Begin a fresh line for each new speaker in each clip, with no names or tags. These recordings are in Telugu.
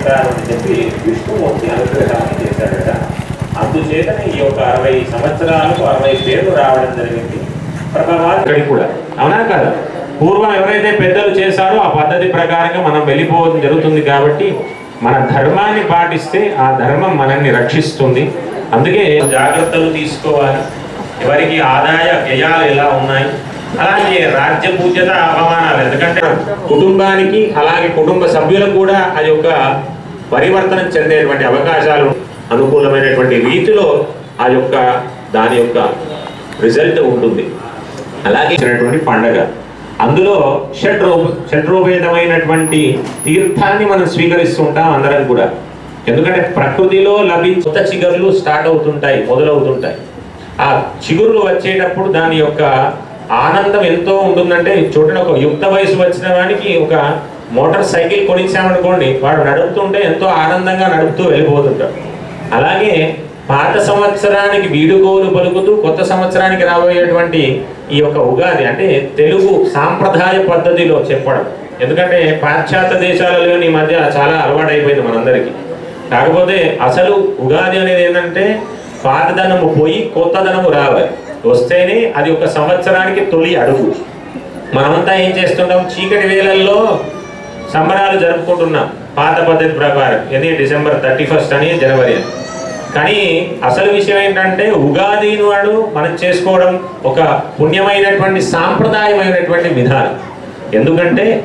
ఇస్తానని చెప్పి విష్ణుమూర్తి అనుగ్రహాన్ని చేశాడట. అందుచేతనే ఈ యొక్క అరవై సంవత్సరాలకు అరవై పేర్లు రావడం జరిగింది. ఇక్కడికి కూడా. అవునా కదా? పూర్వం ఎవరైతే పెద్దలు చేశారో ఆ పద్ధతి ప్రకారంగా మనం వెళ్ళిపోవడం జరుగుతుంది కాబట్టి మన ధర్మాన్ని పాటిస్తే ఆ ధర్మం మనల్ని రక్షిస్తుంది. అందుకే జాగ్రత్తలు తీసుకోవాలి. ఎవరికి ఆదాయ వ్యయాలు ఎలా ఉన్నాయి? అలాగే రాజ్య పూజ్యత అవమానాలు ఎందుకంటే కుటుంబానికి అలాగే కుటుంబ సభ్యులకు కూడా ఆ యొక్క పరివర్తనం చెందేటువంటి అవకాశాలు అనుకూలమైనటువంటి రీతిలో ఆ యొక్క దాని యొక్క రిజల్ట్ ఉంటుంది. అలాగే ఇచ్చినటువంటి పండగ. అందులో షడ్రో షడ్రోభేదమైనటువంటి తీర్థాన్ని మనం స్వీకరిస్తుంటాం అందరం కూడా. ఎందుకంటే ప్రకృతిలో లభించే కొత్త చిగురులు స్టార్ట్ అవుతుంటాయి మొదలవుతుంటాయి. ఆ చిగురులు వచ్చేటప్పుడు దాని యొక్క ఆనందం ఎంతో ఉంటుందంటే చూడండి ఒక యుక్త వయసు వచ్చిన వానికి ఒక మోటార్ సైకిల్ కొనిచ్చామనుకోండి వాడు నడుపుతుంటే ఎంతో ఆనందంగా నడుపుతూ వెళ్ళిపోతుంటాడు. అలాగే పాత సంవత్సరానికి వీడుకోలు పలుకుతూ కొత్త సంవత్సరానికి రాబోయేటువంటి ఈ యొక్క ఉగాది అంటే తెలుగు సాంప్రదాయ పద్ధతిలో చెప్పడం. ఎందుకంటే పాశ్చాత్య దేశాలలో ఈ మధ్య చాలా అలవాటైపోయింది మనందరికీ. కాకపోతే అసలు ఉగాది అనేది ఏంటంటే పాతదనము పోయి కొత్తదనము రావాలి. వస్తేనే అది ఒక సంవత్సరానికి తొలి అడుగు. మనమంతా ఏం చేస్తున్నాం చీకటి వేలల్లో సంబరాలు జరుపుకుంటున్నాం. పాత పద్ధతి ప్రకారం. ఇది డిసెంబర్ థర్టీ ఫస్ట్ అని జనవరి అని. కానీ అసలు విషయం ఏంటంటే ఉగాది వాడు మనం చేసుకోవడం ఒక పుణ్యమైనటువంటి సాంప్రదాయమైనటువంటి విధానం. ఎందుకంటే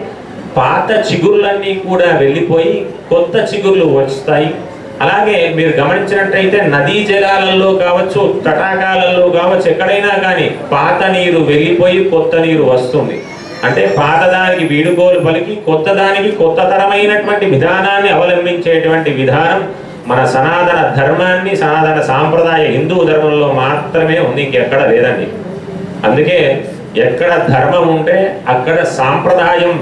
పాత చిగుర్లన్నీ కూడా వెళ్ళిపోయి కొత్త చిగుర్లు వస్తాయి. అలాగే మీరు గమనించినట్టయితే నదీ జలాలలో కావచ్చు తటాకాలలో కావచ్చు ఎక్కడైనా కానీ పాత నీరు వెళ్ళిపోయి కొత్త నీరు వస్తుంది. అంటే పాతదానికి వీడుకోలు పలికి కొత్త దానికి కొత్త తరమైనటువంటి విధానాన్ని అవలంబించేటువంటి విధానం మన సనాతన ధర్మాన్ని సనాతన సాంప్రదాయ హిందూ ధర్మంలో మాత్రమే ఉంది ఇంకెక్కడ లేదండి. అందుకే ఎక్కడ ధర్మం ఉంటే అక్కడ సాంప్రదాయం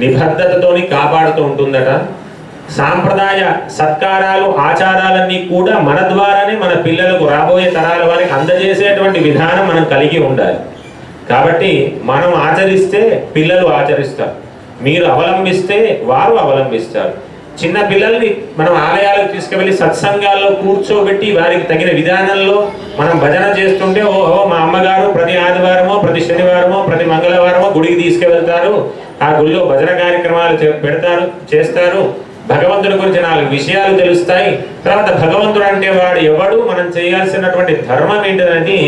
నిబద్ధతతోని కాపాడుతూ ఉంటుందట. సాంప్రదాయ సత్కారాలు ఆచారాలన్నీ కూడా మన ద్వారానే మన పిల్లలకు రాబోయే తరాల వారికి అందజేసేటువంటి విధానం మనం కలిగి ఉండాలి. కాబట్టి మనం ఆచరిస్తే పిల్లలు ఆచరిస్తారు. మీరు అవలంబిస్తే వారు అవలంబిస్తారు. చిన్న పిల్లల్ని మనం ఆలయాలకు తీసుకువెళ్ళి సత్సంగాల్లో కూర్చోబెట్టి వారికి తగిన విధానంలో మనం భజన చేస్తుంటే ఓహో మా అమ్మగారు ప్రతి ఆదివారమో ప్రతి శనివారమో ప్రతి మంగళవారమో గుడికి తీసుకువెళ్తారు. ఆ గుడిలో భజన కార్యక్రమాలు చే- పెడతారు చేస్తారు. భగవంతుడి గురించి నాలుగు విషయాలు తెలుస్తాయి. తర్వాత భగవంతుడు అంటే వాడు ఎవడు? మనం చేయాల్సినటువంటి ధర్మం ఏంటిదని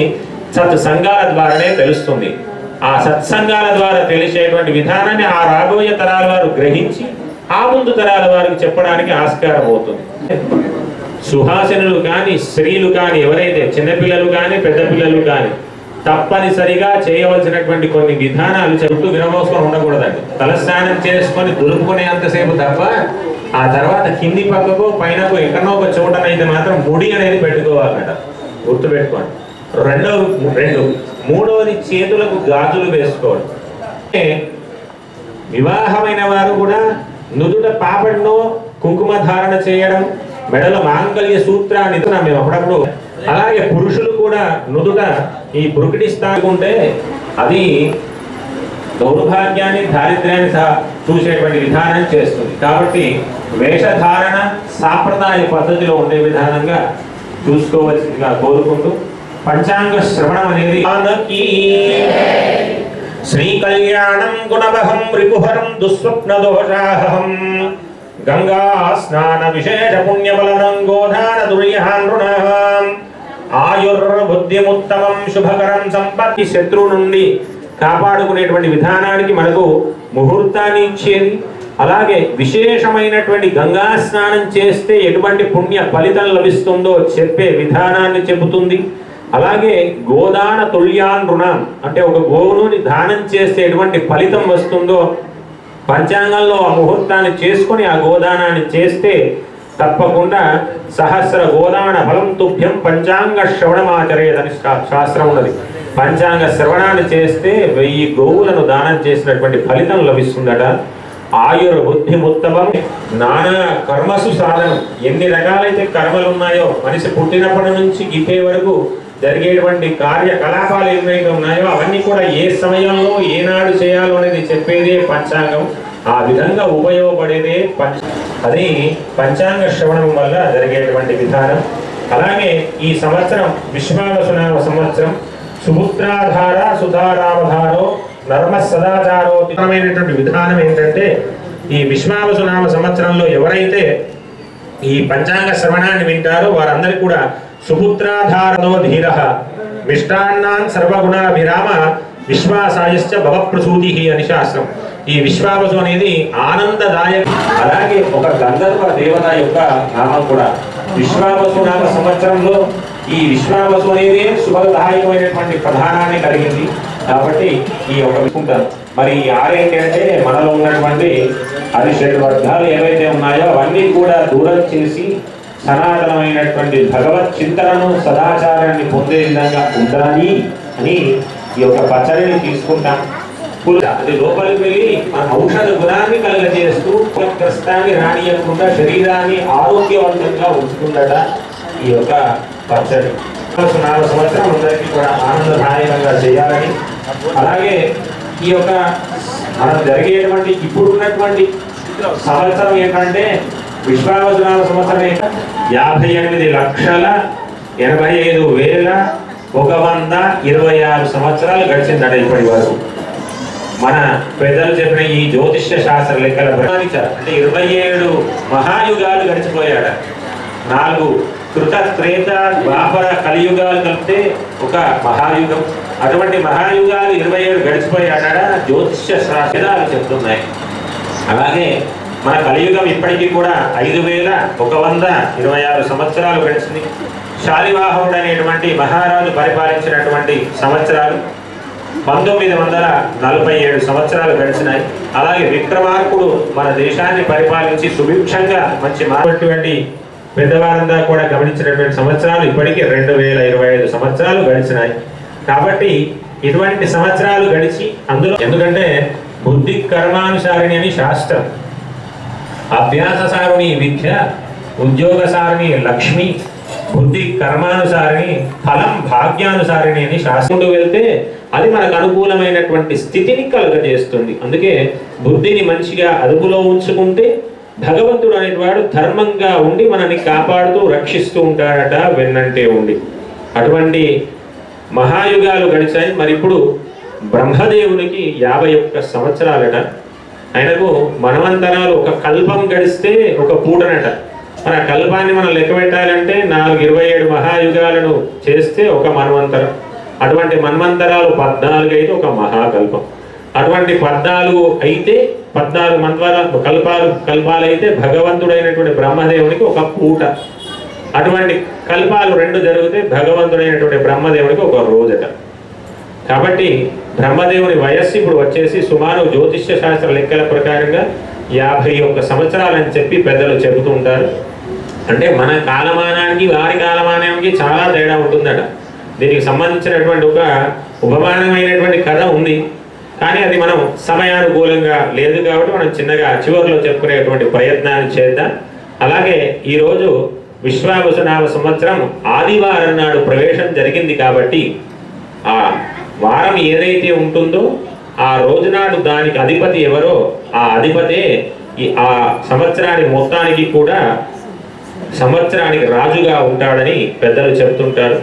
సత్సంగాల ద్వారానే తెలుస్తుంది. ఆ సత్సంగాల ద్వారా తెలిసేటువంటి విధానాన్ని ఆ రాబోయే తరాల వారు గ్రహించి ఆ ముందు తరాల వారికి చెప్పడానికి ఆస్కారం అవుతుంది. సుహాసినులు కానీ స్త్రీలు కానీ ఎవరైతే చిన్నపిల్లలు కానీ పెద్ద పిల్లలు కానీ తప్పనిసరిగా చేయవలసినటువంటి కొన్ని విధానాలు చెబుతూ వినమోసుకొని ఉండకూడదండి. తలస్నానం చేసుకొని దులుపుకునేంతసేపు తప్ప ఆ తర్వాత కింది పక్కకు పైనకు ఎక్కడో ఒక చోటనైతే మాత్రం ముడి అనేది పెట్టుకోవాలన్నట గుర్తుపెట్టుకోండి. రెండవ రెండు మూడవది చేతులకు గాజులు వేసుకోవడం వివాహమైన వారు కూడా నుదుట పాపడిలో కుంకుమ ధారణ చేయడం మెడలో మాంగళ్య సూత్రాన్ని మేము అప్పుడప్పుడు. అలాగే పురుషులు కూడా నుదుట ఈ పురుకిటి అది దౌర్భాగ్యాన్ని దారిద్ర్యాన్ని సహా చూసేటువంటి విధానం చేస్తుంది. కాబట్టి వేషధారణ సాంప్రదాయ పద్ధతిలో ఉండే విధానంగా చూసుకోవలసిందిగా కోరుకుంటూ పంచాంగ శ్రవణం అనేది శ్రీ కళ్యాణం గుణవహం రిపుహరం దుస్వప్న దోషాహం గంగా స్నాన విశేష పుణ్యబలనం గోధాన దుర్యానృణాం ఆయుర్బుద్ధిముత్తమం శుభకరం సంపత్తి శత్రువు నుండి కాపాడుకునేటువంటి విధానానికి మనకు ముహూర్తాన్ని ఇచ్చేది. అలాగే విశేషమైనటువంటి గంగా స్నానం చేస్తే ఎటువంటి పుణ్య ఫలితం లభిస్తుందో చెప్పే విధానాన్ని చెబుతుంది. అలాగే గోదాన తుల్యాన్ రుణం అంటే ఒక గోవుని దానం చేస్తే ఎటువంటి ఫలితం వస్తుందో పంచాంగంలో ఆ ముహూర్తాన్ని చేసుకొని ఆ గోదానాన్ని చేస్తే తప్పకుండా సహస్ర గోదాన ఫలం తుభ్యం పంచాంగ శ్రవణమాచరేదని శాస్త్రం ఉన్నది. పంచాంగ శ్రవణాన్ని చేస్తే వెయ్యి గోవులను దానం చేసినటువంటి ఫలితం లభిస్తుందట. ఆయుర్ బుద్ధి ముత్తమం నానా కర్మసు సాధనం. ఎన్ని రకాలైతే కర్మలు ఉన్నాయో మనిషి పుట్టినప్పటి నుంచి గిట్టే వరకు జరిగేటువంటి కార్యకలాపాలు ఏమైతే ఉన్నాయో అవన్నీ కూడా ఏ సమయంలో ఏనాడు చేయాలో అనేది చెప్పేదే పంచాంగం. ఆ విధంగా ఉపయోగపడేదే పంచ అది పంచాంగ శ్రవణం వల్ల జరిగేటువంటి విధానం. అలాగే ఈ సంవత్సరం విశ్వావసునామ సంవత్సరం సుభుత్రాధార సుధారావధారో నర్మ సదాచారో తీవ్రమైనటువంటి విధానం ఏంటంటే ఈ విశ్వావసునామ సంవత్సరంలో ఎవరైతే ఈ పంచాంగ శ్రవణాన్ని వింటారో వారందరికీ కూడా సుపుత్రాధారతో ధీర. మిష్టాన్నాన్ సర్వగుణాభిరామ విశ్వాసాయశ్చ భవప్రసూతి అని శాస్త్రం. ఈ విశ్వావసు అనేది ఆనందదాయక అలాగే ఒక గంధర్వ దేవత యొక్క నామం కూడా. విశ్వావసు నామ సంవత్సరంలో ఈ విశ్వావసు అనేది శుభదాయకమైనటువంటి ప్రధానాన్ని కలిగింది. కాబట్టి ఈ ఒక విసుకుంటారు మరి ఈ ఆరేంటి అంటే మనలో ఉన్నటువంటి అరిషడ్ వర్గాలు ఏవైతే ఉన్నాయో అవన్నీ కూడా దూరం చేసి సనాతనమైనటువంటి భగవత్ చింతనను సదాచారాన్ని పొందే విధంగా ఉండాలి అని ఈ యొక్క పచ్చడిని తీసుకుంటాం. అది లోపలికి వెళ్ళి మన ఔషధ గుణాన్ని కలగజేస్తూ కష్టాన్ని రానియకుండా శరీరాన్ని ఆరోగ్యవంతంగా ఉంచుతుందట ఈ యొక్క పచ్చడి. నాలుగు సంవత్సరం అందరికీ కూడా ఆనందదాయకంగా చేయాలని. అలాగే ఈ యొక్క మనం జరిగేటువంటి ఇప్పుడు ఉన్నటువంటి సంవత్సరం ఏంటంటే విశ్వావసనామ సంవత్సరం యాభై ఎనిమిది లక్షల ఎనభై ఐదు వేల ఒక వంద ఇరవై ఆరు సంవత్సరాలు గడిచిందట ఇప్పటి వరకు. మన పెద్దలు చెప్పిన ఈ జ్యోతిష్య శాస్త్ర లెక్కల ప్రమాణించారు అంటే ఇరవై ఏడు మహాయుగాలు గడిచిపోయాడ. నాలుగు కృత త్రేత ద్వాపర కలియుగాలు కలిపితే ఒక మహాయుగం. అటువంటి మహాయుగాలు ఇరవై ఏడు గడిచిపోయాడ జ్యోతిష్య శాస్త్రాలు చెప్తున్నాయి. అలాగే మన కలియుగం ఇప్పటికీ కూడా ఐదు వేల ఒక వంద ఇరవై ఆరు సంవత్సరాలు గడిచింది. శాలివాహనుడు అనేటువంటి మహారాజు పరిపాలించినటువంటి సంవత్సరాలు. పంతొమ్మిది వందల నలభై ఏడు సంవత్సరాలు గడిచినాయి. అలాగే విక్రమార్కుడు మన దేశాన్ని పరిపాలించి సుభిక్షంగా మంచి మాటువంటి పెద్దవారంతా కూడా గమనించినటువంటి సంవత్సరాలు ఇప్పటికీ రెండు వేల ఇరవై ఐదు సంవత్సరాలు గడిచినాయి. కాబట్టి ఇటువంటి సంవత్సరాలు గడిచి అందులో ఎందుకంటే బుద్ధి కర్మానుసారిణి అని శాస్త్రం. అభ్యాస సారుని విద్య ఉద్యోగ సారిణి లక్ష్మి బుద్ధి కర్మానుసారిని ఫలం భాగ్యానుసారిని అని శాస్త్రుడు వెళ్తే అది మనకు అనుకూలమైనటువంటి స్థితిని కలుగజేస్తుంది. అందుకే బుద్ధిని మంచిగా అదుపులో ఉంచుకుంటే భగవంతుడు అనేవాడు ధర్మంగా ఉండి మనల్ని కాపాడుతూ రక్షిస్తూ ఉంటాడట వెన్నంటే ఉండి. అటువంటి మహాయుగాలు గడిచాయి. మరి ఇప్పుడు బ్రహ్మదేవునికి యాభై ఒక్క సంవత్సరాలట. ఆయనకు మనవంతరాలు ఒక కల్పం గడిస్తే ఒక పూటనట. మరి ఆ కల్పాన్ని మనం లెక్క పెట్టాలంటే నాలుగు ఇరవై ఏడు మహాయుగాలను చేస్తే ఒక మన్వంతరం. అటువంటి మన్వంతరాలు పద్నాలుగు అయితే ఒక మహాకల్పం. అటువంటి పద్నాలుగు అయితే పద్నాలుగు మంత్రాలు కల్పాలు కల్పాలు అయితే భగవంతుడైనటువంటి బ్రహ్మదేవునికి ఒక పూట. అటువంటి కల్పాలు రెండు జరిగితే భగవంతుడైనటువంటి బ్రహ్మదేవునికి ఒక రోజట. కాబట్టి బ్రహ్మదేవుని వయస్సు ఇప్పుడు వచ్చేసి సుమారు జ్యోతిష్య శాస్త్ర లెక్కల ప్రకారంగా యాభై ఒక్క సంవత్సరాలని చెప్పి పెద్దలు చెబుతుంటారు అంటే మన కాలమానానికి వారి కాలమానానికి చాలా తేడా ఉంటుందట. దీనికి సంబంధించినటువంటి ఒక ఉపమానమైనటువంటి కథ ఉంది. కానీ అది మనం సమయానుకూలంగా లేదు కాబట్టి మనం చిన్నగా చివరిలో చెప్పుకునేటువంటి ప్రయత్నాన్ని చేద్దాం. అలాగే ఈరోజు విశ్వావసునామ సంవత్సరం ఆదివారం నాడు ప్రవేశం జరిగింది కాబట్టి ఆ వారం ఏదైతే ఉంటుందో ఆ రోజునాడు దానికి అధిపతి ఎవరో ఆ అధిపతే ఆ సంవత్సరానికి మొత్తానికి కూడా సంవత్సరానికి రాజుగా ఉంటాడని పెద్దలు చెప్తుంటారు.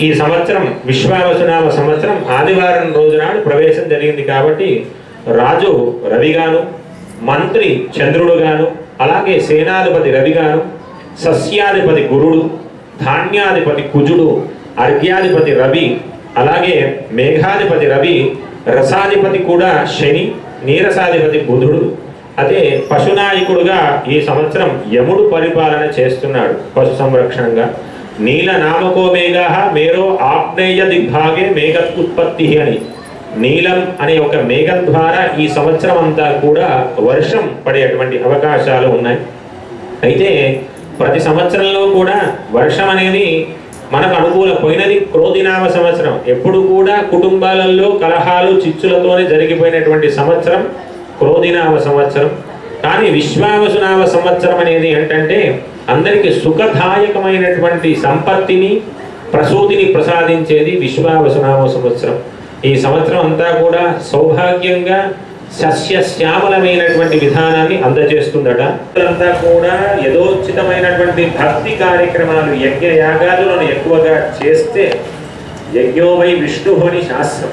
ఈ సంవత్సరం విశ్వావసునామ సంవత్సరం ఆదివారం రోజునాడు ప్రవేశం జరిగింది కాబట్టి రాజు రవిగాను మంత్రి చంద్రుడుగాను అలాగే సేనాధిపతి రవిగాను సస్యాధిపతి గురుడు ధాన్యాధిపతి కుజుడు అర్ఘ్యాధిపతి రవి అలాగే మేఘాధిపతి రవి రసాధిపతి కూడా శని నీరసాధిపతి బుధుడు. అదే పశునాయకుడుగా ఈ సంవత్సరం యముడు పరిపాలన చేస్తున్నాడు పశు సంరక్షణగా నీల నామకో మేఘ మేరో ఆగ్నేయ దిగ్భాగే మేఘ ఉత్పత్తి అని. నీలం అనే ఒక మేఘం ద్వారా ఈ సంవత్సరం అంతా కూడా వర్షం పడేటువంటి అవకాశాలు ఉన్నాయి. అయితే ప్రతి సంవత్సరంలో కూడా వర్షం అనేది మనకు అనుకూల పోయినది క్రోధినామ సంవత్సరం. ఎప్పుడు కూడా కుటుంబాలలో కలహాలు చిచ్చులతోనే జరిగిపోయినటువంటి సంవత్సరం. క్రోధినామ సంవత్సరం. కానీ విశ్వావసునామ సంవత్సరం అనేది ఏంటంటే అందరికీ సుఖదాయకమైనటువంటి సంపత్తిని ప్రసూతిని ప్రసాదించేది విశ్వావసునామ సంవత్సరం. ఈ సంవత్సరం అంతా కూడా సౌభాగ్యంగా సస్యశ్యామలమైనటువంటి విధానాన్ని అందజేస్తుందట. అంతా కూడా యథోచితమైనటువంటి భక్తి కార్యక్రమాలు యజ్ఞ యాగాదులను ఎక్కువగా చేస్తే యజ్ఞోవై విష్ణు అని శాస్త్రం.